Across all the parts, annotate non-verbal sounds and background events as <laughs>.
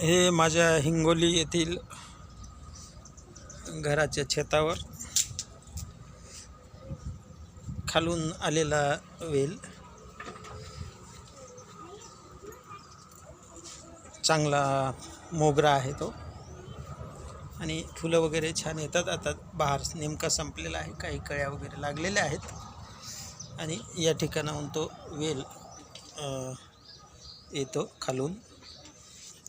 हे माझ्या हिंगोली येथील घराच्या छतावर खालून आलेला वेल. चांगला मोगरा आहे तो. आणि फुलं वगैरे छान येतात. आता बहार नेमका संपलेला आहे. काही कळ्या वगैरे लागलेल्या आहेत. आणि या ठिकाणाहून तो वेल येतो खालून.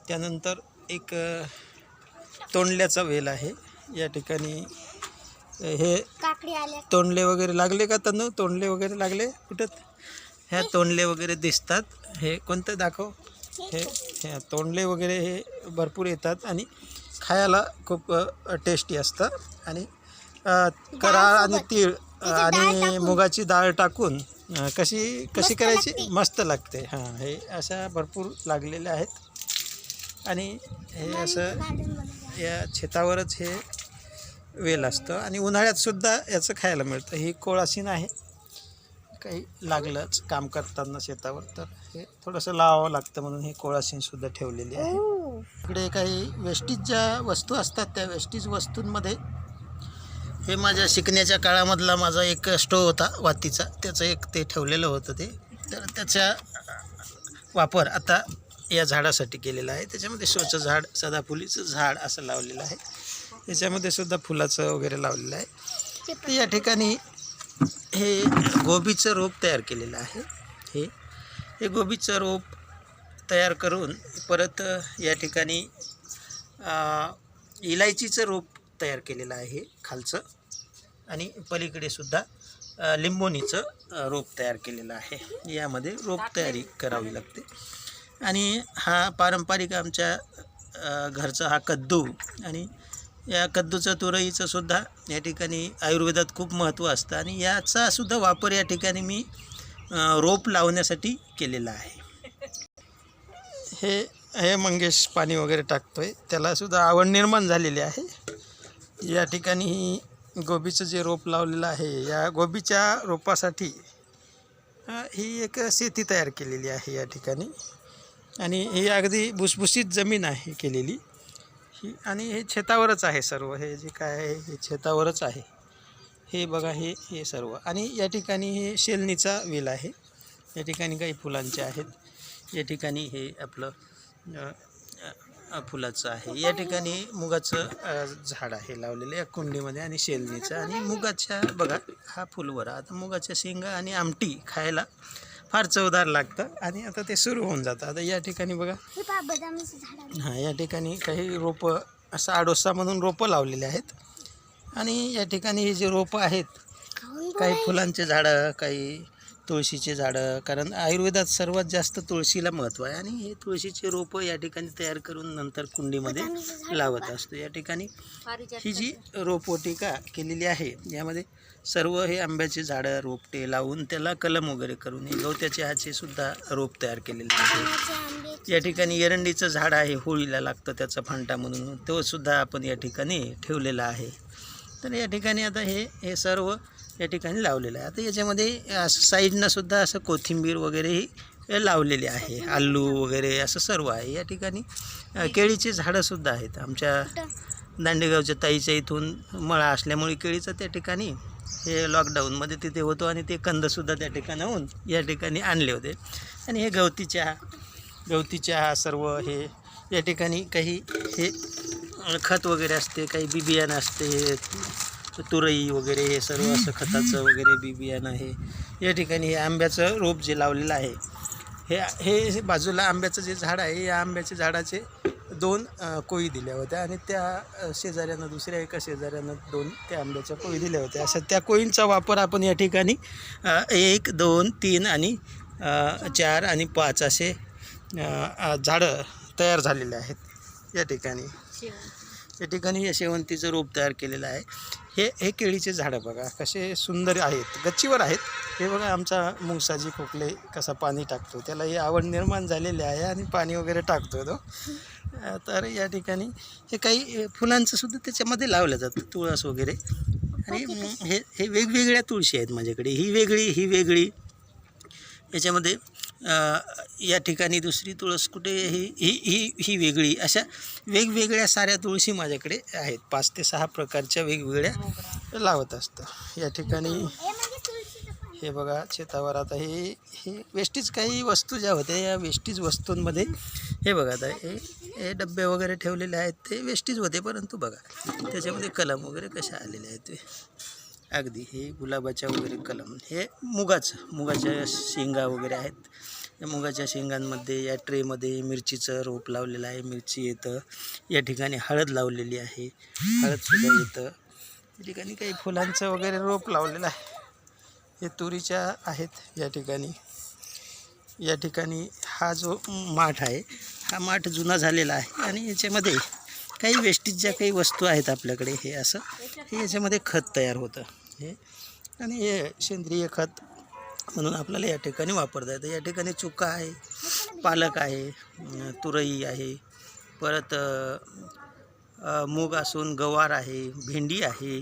त्यानंतर एक तोंडल्याचा वेल आहे. या ठिकाणी हे तोंडले वगैरे लागले का तनु? तोंडले वगैरे लागले कुठं? ह्या तोंडले वगैरे दिसतात. हे कोणतं? दाखव. हे हे तोंडले वगैरे हे भरपूर येतात आणि खायला खूप टेस्टी असतं. आणि कराळ आणि तीळ आणि मुगाची डाळ टाकून कशी कशी करायची. मस्त लागते. हां हे अशा भरपूर लागलेल्या आहेत. आणि हे असं या छतावरच हे वेल असतं. आणि उन्हाळ्यात सुद्धा याचं खायला मिळतं. ही कोळासीन आहे. काही लागलंच काम करताना शेतावर. तर हे थोडंसं लावावं लागतं म्हणून हे कोळासीन सुद्धा ठेवलेली आहे. इकडे काही वेस्टीज ज्या वस्तू असतात त्या वेस्टीज वस्तूंमध्ये हे माझ्या शिकण्याच्या काळामधला माझा एक स्टोव होता वातीचा. त्याचं एक ते ठेवलेलं होतं ते. तर त्याचा वापर आता या झाडासाठी केलेलं आहे. त्याच्यामध्ये शोचं झाड सदाफुलीचं झाड असं लावलेलं आहे. त्याच्यामध्ये सुद्धा फुलाचं वगैरे लावलेलं आहे. तर या ठिकाणी हे गोबीचं रोप तयार केलेलं आहे. हे हे गोबीचं रोप तयार करून परत या ठिकाणी इलायचीचं रोप तयार केलेलं आहे खालचं. आणि पलीकडे सुद्धा लिंबोणीचं रोप तयार केलेलं आहे. यामध्ये रोप तयारी करावी लागते. आणि हा पारंपरिक आमच्या घरचा हा कद्दू आणि या कद्दूचं तुरईचं सुद्धा या ठिकाणी आयुर्वेदात खूप महत्त्व असतं आणि याचा सुद्धा वापर या ठिकाणी मी रोप लावण्यासाठी केलेला आहे. हे हे मंगेश पाणी वगैरे टाकतो आहे त्यालासुद्धा आवड निर्माण झालेली आहे. या ठिकाणी ही गोबीचं जे रोप लावलेलं आहे या गोबीच्या रोपासाठी ही एक शेती तयार केलेली आहे या ठिकाणी. आणि ही अगदी भुसभुशीत जमीन आहे केलेली. ही आणि हे शेतावरच आहे सर्व. हे जे काय आहे हे शेतावरच आहे. हे बघा हे हे सर्व. आणि या ठिकाणी हे शेलनीचा वेल आहे. या ठिकाणी काही फुलांचे आहेत. या ठिकाणी हे आपलं फुलाचं आहे. या ठिकाणी मुगाचं झाड आहे लावलेलं या कुंडीमध्ये आणि शेलनीचं आणि मुगाच्या बघा हा फुलवरा. आता मुगाच्या शेंगा आणि आमटी खायला फार चवदार लागतं. आणि आता ते सुरू होऊन जातं. आता या ठिकाणी बघा. हे. हां या ठिकाणी काही रोपं असं आडोसा म्हणून रोपं लावलेले आहेत. आणि या ठिकाणी हे जे रोपं आहेत काही फुलांचे झाडं काही तुळशीचे झाडं कारण आयुर्वेदात सर्वात जास्त तुळशीला महत्त्व आहे. आणि हे तुळशीचे रोपं या ठिकाणी तयार करून नंतर कुंडीमध्ये लावत असतो. या ठिकाणी ही जी रोपवाटिका केलेली आहे यामध्ये सर्व हे आंब्याचे झाडं रोपटे लावून त्याला कलम वगैरे करून हे गवत्याच्या ह्याचे सुद्धा रोप तयार केलेले आहे या ठिकाणी एरंडीचं झाड आहे होळीला लागतं त्याचा फांटा म्हणून. तो सुद्धा आपण या ठिकाणी ठेवलेला आहे. तर या ठिकाणी आता हे हे सर्व या ठिकाणी लावलेलं आहे. आता याच्यामध्ये असं साईडनं सुद्धा असं कोथिंबीर वगैरेही हे लावलेले आहे. आलू वगैरे असं सर्व आहे. या ठिकाणी केळीची झाडंसुद्धा आहेत. आमच्या दांडेगावच्या ताईच्या इथून मळा असल्यामुळे केळीचं त्या ठिकाणी हे लॉकडाऊनमध्ये तिथे होतो आणि ते कंदसुद्धा त्या ठिकाणाहून या ठिकाणी आणले होते. आणि हे गवती चहा गवती चहा सर्व हे या ठिकाणी काही हे खत वगैरे असते काही बी बियाणं असते तुरई वगैरे हे सर्व असं खताचं वगैरे बी बियाणं आहे या ठिकाणी हे आंब्याचं रोप जे लावलेलं आहे हे हे बाजूला आंब्याचं जे झाड आहे या आंब्याच्या झाडाचे दोन कोळी दिल्या होत्या आणि त्या शेजाऱ्यानं दुसऱ्या एका शेजाऱ्यानं दोन त्या आंब्याच्या कोळी दिल्या होत्या. असं त्या कोळींचा वापर आपण या ठिकाणी एक दोन तीन आणि चार आणि पाच असे झाडं तयार झालेले आहेत या ठिकाणी. या ठिकाणी हे शेवंतीचं रोप तयार केलेलं आहे. हे हे केळीचे झाडं बघा. कसे सुंदर आहेत. गच्चीवर आहेत. हे बघा आमचा मुंगसाजी खोकले कसा पाणी टाकतो. त्याला ही आवड निर्माण झालेली आहे आणि पाणी वगैरे टाकतो तो. तर या ठिकाणी हे काही फुलांचं सुद्धा त्याच्यामध्ये लावलं जातं. तुळस वगैरे. आणि हे हे वेगवेगळ्या तुळशी आहेत माझ्याकडे. ही वेगळी ही वेगळी. याच्यामध्ये या ठिकाणी दुसरी तुळस कुठे ही ही ही ही वेगळी अशा वेगवेगळ्या साऱ्या तुळशी माझ्याकडे आहेत. पाच ते सहा प्रकारच्या वेगवेगळ्या लावत असतं. या ठिकाणी हे बघा शेतावर आता हे हे वेस्टीज काही वस्तू ज्या होत्या या वेस्टीज वस्तूंमध्ये हे बघा आता हे हे डबे वगैरे ठेवलेले आहेत ते वेस्टीज होते परंतु बघा त्याच्यामध्ये कलम वगैरे कशा आलेले आहेत ते. अगदी. हे गुलाबाच्या वगैरे कलम. हे मुगाचं मुगाच्या शेंगा वगैरे आहेत. या मुगाच्या शेंगांमध्ये या ट्रेमध्ये मिरचीचं रोप लावलेलं आहे. मिरची येतं. या ठिकाणी हळद लावलेली आहे. हळदसुद्धा येतं. या ठिकाणी काही फुलांचं वगैरे रोप लावलेलं आहे. हे तुरीच्या आहेत या ठिकाणी. या ठिकाणी हा जो माठ आहे हा माठ जुना झालेला आहे आणि याच्यामध्ये काही वेस्टेज ज्या काही वस्तू आहेत आपल्याकडे. हे असं हे याच्यामध्ये खत तयार होतं. हे आणि हे सेंद्रिय खत म्हणून आपल्याला या ठिकाणी वापरता येतं. या ठिकाणी चुका आहे पालक आहे तुरई आहे परत मूग असून गवार आहे भेंडी आहे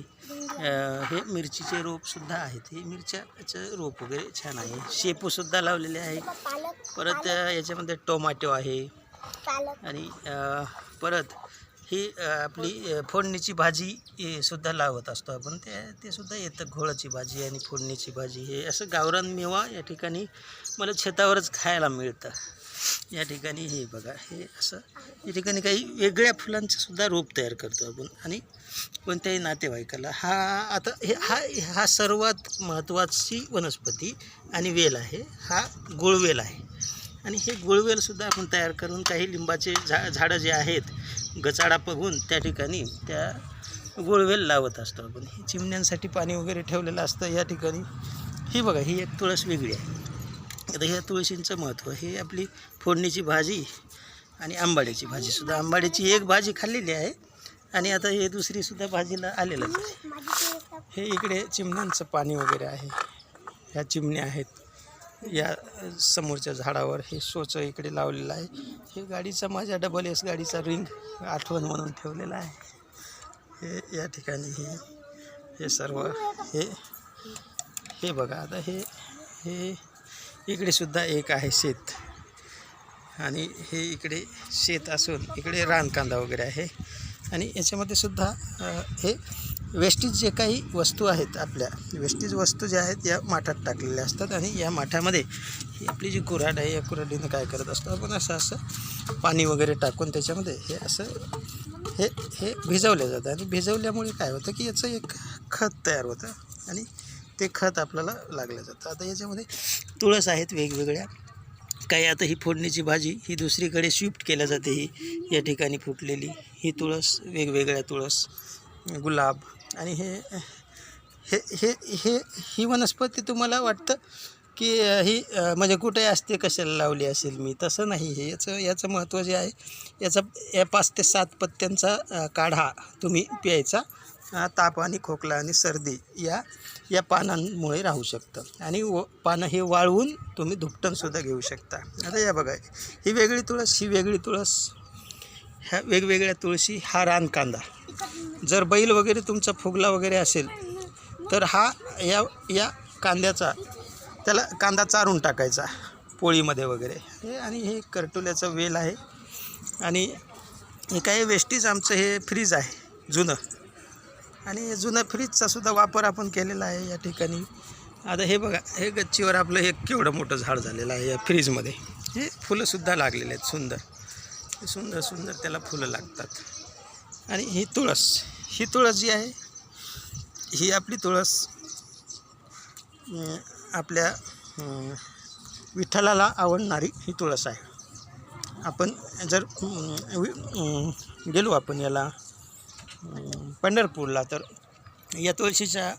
हे मिरचीचे रोपसुद्धा आहेत. हे मिरच्याचं रोप वगैरे छान आहे. शेपूसुद्धा लावलेले आहे परत याच्यामध्ये टोमॅटो आहे. आणि परत ही आपली फोडणीची भाजी हे सुद्धा लावत असतो आपण. ते ते सुद्धा येतं घोळाची भाजी आणि फोडणीची भाजी. हे असं गावरान मेवा या ठिकाणी मला शेतावरच खायला मिळतं. या ठिकाणी हे बघा हे असं या ठिकाणी काही वेगळ्या फुलांचं सुद्धा रोप तयार करतो आपण. आणि कोणत्याही नातेवाईकाला हा आता हे हा हा सर्वात महत्त्वाची वनस्पती आणि वेल आहे. हा गुळवेल आहे. आणि हे गुळवेलसुद्धा आपण तयार करून काही लिंबाचे झा झाडं जे आहेत गचाडा बघून त्या ठिकाणी त्या गुळवेल लावत असतो आपण. हे चिमण्यांसाठी पाणी वगैरे ठेवलेलं असतं या ठिकाणी. ही बघा ही एक तुळस वेगळी आहे. आता ह्या तुळशींचं महत्त्व हे आपली फोडणीची भाजी आणि आंबाड्याची भाजीसुद्धा आंबाड्याची एक भाजी खाल्लेली आहे आणि आता हे दुसरीसुद्धा भाजीला आलेलंच आहे. हे इकडे चिमण्यांचं पाणी वगैरे आहे. ह्या चिमण्या आहेत. या समोरच्या झाडावर हे शोच इकडे लावलेलं आहे. हे गाडीचा माझ्या डबल एस गाडीचा रिंग आठवण म्हणून ठेवलेला आहे. हे या ठिकाणी हे हे सर्व हे हे बघा आता हे हे इकडे सुद्धा एक आहे शेत. आणि हे इकडे शेत असून इकडे रानकांदा वगैरे आहे. आणि याच्यामध्ये सुद्धा हे वेस्टीज जे काही वस्तू आहेत आपल्या वेस्टीज वस्तू ज्या आहेत या माठात टाकलेल्या असतात आणि या माठामध्ये ही आपली जी कुऱ्हाड आहे या कुऱ्हाडीनं काय करत असतो आपण असं असं पाणी वगैरे टाकून त्याच्यामध्ये हे असं हे हे भिजवलं जातं. आणि भिजवल्यामुळे काय होतं की याचं एक खत तयार होतं आणि ते खत आपल्याला लागलं जातं. आता याच्यामध्ये तुळस आहेत वेगवेगळ्या. काही आता ही फोडणीची भाजी ही दुसरीकडे शिफ्ट केल्या जाते ही या ठिकाणी फुटलेली. ही तुळस वेगवेगळ्या तुळस गुलाब आणि हे हे हे हे ही वनस्पती तुम्हाला वाटतं की ही म्हणजे कुठे असते कशाला लावली असेल मी? तसं नाही. हे याचं याचं महत्त्व जे आहे याचा या पाच ते सात पत्त्यांचा काढा तुम्ही प्यायचा. ताप आणि खोकला आणि सर्दी या या पानांमुळे राहू शकतं. आणि व पानं हे वाळवून तुम्ही धुपटणसुद्धा घेऊ शकता. आता या बघा ही वेगळी तुळस ही वेगळी तुळस ह्या वेगवेगळ्या तुळशी हा रान कांदा. जर बैल वगैरे तुमचा फुगला वगैरे असेल तर हा या या कांद्याचा त्याला कांदा चारून टाकायचा पोळीमध्ये वगैरे. हे आणि हे करटोल्याचं वेल आहे. आणि हे काही वेस्टीज आमचं हे फ्रीज आहे जुनं. आणि जुनं फ्रीजचा सुद्धा वापर आपण केलेला आहे या ठिकाणी. आता हे बघा हे गच्चीवर आपलं हे केवढं मोठं झाड झालेलं आहे या फ्रीजमध्ये. हे फुलंसुद्धा लागलेले आहेत सुंदर. हे सुंदर सुंदर त्याला फुलं लागतात. आणि ही तुळस ही तुळस जी आहे ही आपली तुळस आपल्या विठ्ठलाला आवडणारी ही तुळस आहे. आपण जर वि- गेलो आपण याला पंढरपूरला तर या तुळशीच्या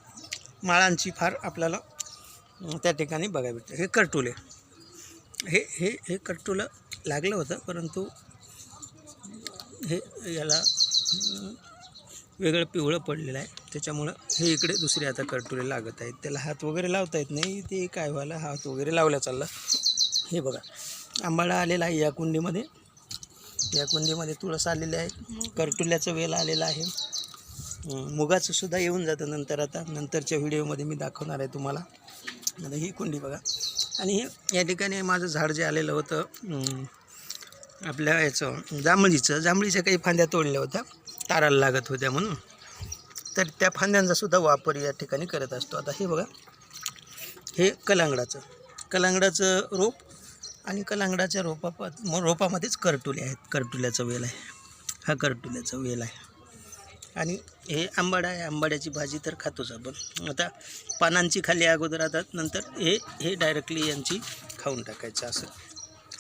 माळांची फार आपल्याला त्या ठिकाणी बघायला भेटतं. हे करटुले. हे हे हे करटुलं लागलं होतं परंतु हे याला वेगळं पिवळं पडलेलं आहे. त्याच्यामुळं हे इकडे दुसरे आता करटुले लागत आहेत. त्याला हात वगैरे लावता येत नाही. ते काय व्हायला? हात वगैरे लावला चालला. हे बघा. आंबाडा आलेला आहे या कुंडीमध्ये. या कुंडीमध्ये तुळस आलेले आहे. करटुल्याचं वेल आलेलं आहे. मुगाचं सुद्धा येऊन जातं नंतर आता. नंतरच्या व्हिडिओमध्ये मी दाखवणार आहे तुम्हाला. आता ही कुंडी बघा. आणि हे या ठिकाणी माझं झाड जे आलेलं होतं आपल्या याचं जांभळीचं जांभळीच्या काही फांद्या तोडल्या होत्या. ताराला लागत होत्या म्हणून. तर त्या फांद्यांचा सुद्धा वापर या ठिकाणी करत असतो. आता हे बघा. हे कलांगडाचं. कलांगडाचं रोप आणि कलांगडाच्या रोपा म- रोपामध्येच करटुले आहेत. करटुल्याचा वेल आहे. हा करटुल्याचा वेल आहे. आणि हे आंबाडा आहे. आंबाड्याची भाजी तर खातोच आपण. आता पानांची खाली अगोदर आता नंतर हे हे डायरेक्टली यांची खाऊन टाकायचं असं.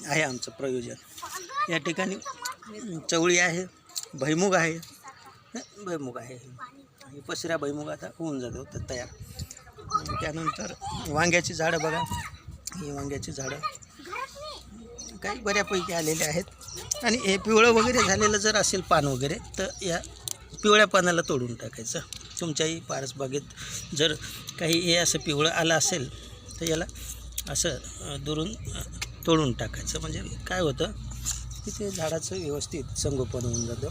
आहे आमचं प्रयोजन. या ठिकाणी चवळी आहे भैमुग आहे. भैमुग आहे. आणि पसऱ्या भैमुग आता होऊन जातो तर तयार. त्यानंतर वांग्याची झाडं बघा. ही वांग्याची झाडं. काही बऱ्यापैकी आलेले आहेत. आणि हे पिवळं वगैरे झालेलं जर असेल पान वगैरे तर या पिवळ्या पानाला तोडून टाकायचं. तुमच्याही पारसबागेत जर काही हे असं पिवळं आलं असेल तर याला असं दुरून तोडून टाकायचं. म्हणजे काय होतं की ते झाडाचं व्यवस्थित संगोपन होऊन जातं.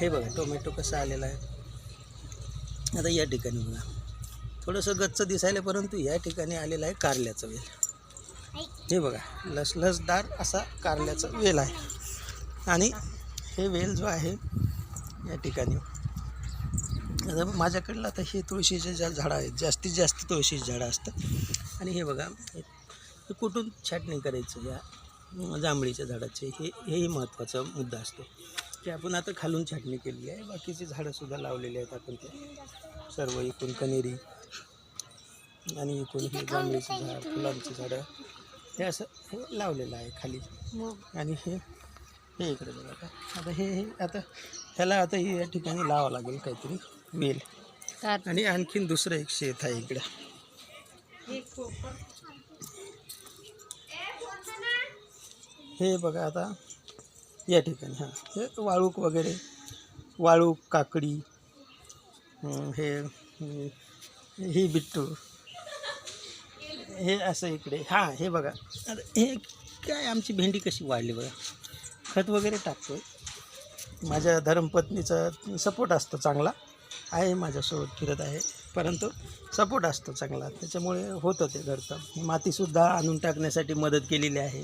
हे बघा टोमॅटो कसं आलेला आहे. आता या ठिकाणी बघा. थोडंसं गच्च दिसायला परंतु या ठिकाणी आलेलं आहे कारल्याचं वेल. हे बघा लसलसदार असा कारल्याचा वेल आहे. आणि हे वेल जो आहे या ठिकाणी. आता माझ्याकडलं आता हे तुळशीचे ज्या झाडं आहेत जास्तीत जास्त तुळशीची झाडं असतात. आणि हे बघा हे हे कुठून छाटणी करायचं या जांभळीच्या झाडाचे? हे हेही महत्त्वाचा मुद्दा असतो. की आपण आता खालून छाटणी केलेली आहे. बाकीची झाडंसुद्धा लावलेली आहेत आपण ते. सर्व इकून कनेरी आणि इकून हे जांभळीचं झाड फुलांची झाडं हे असं हे लावलेलं आहे खाली. आणि हे हे इकडे बघा आता. आता हे हे आता ह्याला आता हे या ठिकाणी लावावं लागेल काहीतरी वेल. आणि आणखीन दुसरं एक शेत आहे इकडे. हे बघा आता या ठिकाणी हां. हे वाळूक वगैरे वाळूक काकडी हे ही बिट्टू. हे असं इकडे हां हे बघा. आता हे काय आमची भेंडी कशी वाढली बघा? खत वगैरे टाकतो माझ्या धर्मपत्नीचा सपोर्ट असतो चांगला. आहे माझ्यासोबत फिरत आहे. परंतु सपोर्ट असतो चांगला. त्याच्यामुळे होतं ते घरचं मातीसुद्धा आणून टाकण्यासाठी मदत केलेली आहे.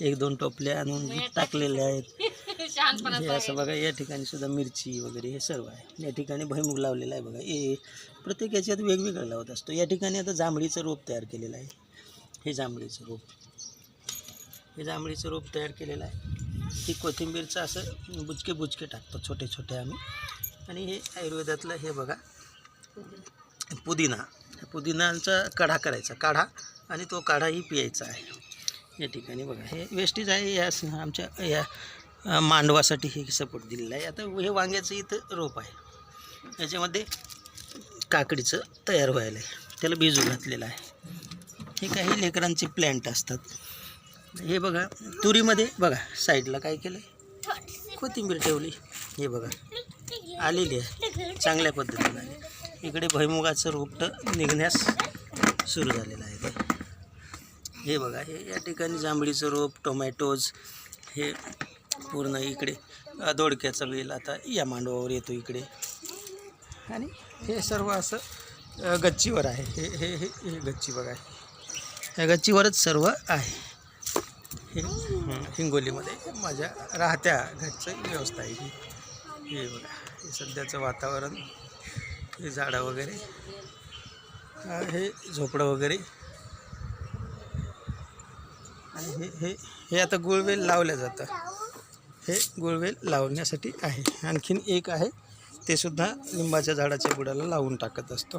एक दोन टोपले आणून टाकलेले आहेत. <laughs> हे असं बघा या ठिकाणी सुद्धा मिरची वगैरे हे सर्व आहे. या ठिकाणी भैमुग लावलेला आहे बघा. ए प्रत्येक याच्यात वेगवेगळं लावत असतो. या ठिकाणी आता जांभळीचं रोप तयार केलेलं आहे. हे जांभळीचं रोप. हे जांभळीचं रोप तयार केलेलं आहे. ही कोथिंबीरचं असं बुचके बुचके टाकतो छोटे छोटे आम्ही. आणि हे आयुर्वेदातलं हे बघा. पुदिना. पुदिनाचा काढा करायचा. काढा आणि तो काढाही पियायचा आहे. या ठिकाणी बघा. हे वेस्टेज आहे या आमच्या या मांडवासाठी हे सपोर्ट दिलेला आहे. आता हे वांग्याचं इथं रोप आहे. याच्यामध्ये काकडीचं तयार व्हायला आहे. त्याला बिजू घातलेलं आहे. हे काही लेकरांचे प्लॅन्ट असतात. हे बघा तुरीमध्ये बघा साईडला काय केलं आहे कोथिंबीर ठेवली. हे बघा. आलेली आहे. चांगल्या पद्धतीने. आली इकडे भैमुगाचं रोपटं निघण्यास सुरू झालेलं आहे ते. हे बघा हे या ठिकाणी जांभळीचं रोप टोमॅटोज हे पूर्ण इकडे दोडक्याचा वेल आता या मांडवावर येतो इकडे. आणि हे सर्व असं गच्चीवर आहे. हे हे हे हे गच्ची बघा. ह्या गच्चीवरच सर्व आहे. हे हिंगोलीमध्ये माझ्या राहत्या घरचं व्यवस्था आहे. ही हे बघा हे सध्याचं वातावरण. हे झाडं वगैरे. हे झोपडं वगैरे. आणि हे हे हे आता गुळवेल लावलं जातं. हे गुळवेल लावण्यासाठी आहे. आणखीन एक आहे ते सुद्धा लिंबाच्या झाडाच्या बुडाला लावून टाकत असतो.